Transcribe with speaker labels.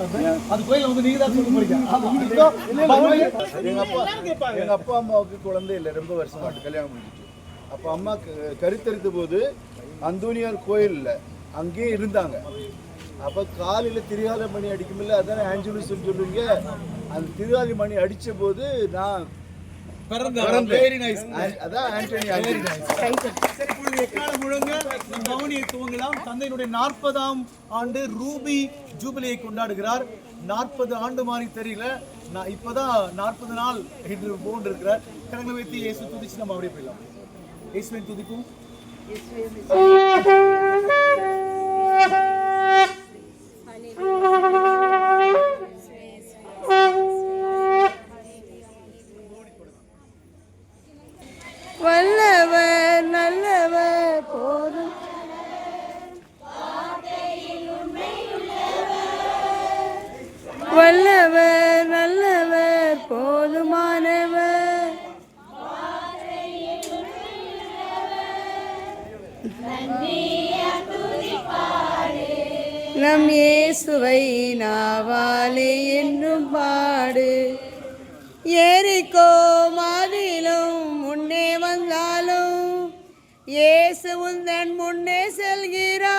Speaker 1: அது கோயில வந்து நீங்க தான் சொல்ல பவனி.
Speaker 2: எங்க அப்பா அம்மாவுக்கு குழந்தை இல்லை. ரொம்ப வருஷமாட்டு கல்யாணம் முடிஞ்சிட்டு அப்ப அம்மா கருத்தரித்த போது அந்தோனியார் கோயில்ல அங்கேயே இருந்தாங்க. அப்ப காலையில திரிகால மணி அடிக்குமில்ல அதானே ஆஞ்சலுஸ் சொல்லுவீங்க அந்த திரிகால மணி அடிச்ச போது நான்
Speaker 1: பிறந்த வெரி நைஸ்
Speaker 2: ஆ- அதான் ஆண்டனி ஆஞ்சலிஸ்
Speaker 1: சரி இப்பொழுது எக்காலம் முழங்க. நம் பவனியை துவங்கலாம். தந்தையினுடைய நாற்பதாம் ஆண்டு ரூபி ஜூபிலியை கொண்டாடுகிறார். நாற்பது ஆண்டு மாதிரி தெரியல. நான் இப்பதான் நாற்பது நாள் என்று போன்று இருக்கிறார் கரங்களை வைத்து இயேசு துதிச்சு நம்ம அப்படியே போயிடலாம். இயேசுவின் துதிக்கும்
Speaker 3: வல்லவர் நல்லவர் போதும். வல்லவர் நல்லவர் போதுமானவர். நம் ஏசுவை நாவாலே என்றும் பாடு. ஏறிக்கோ இயேசு உந்தன் முன்னே செல்கிறார்.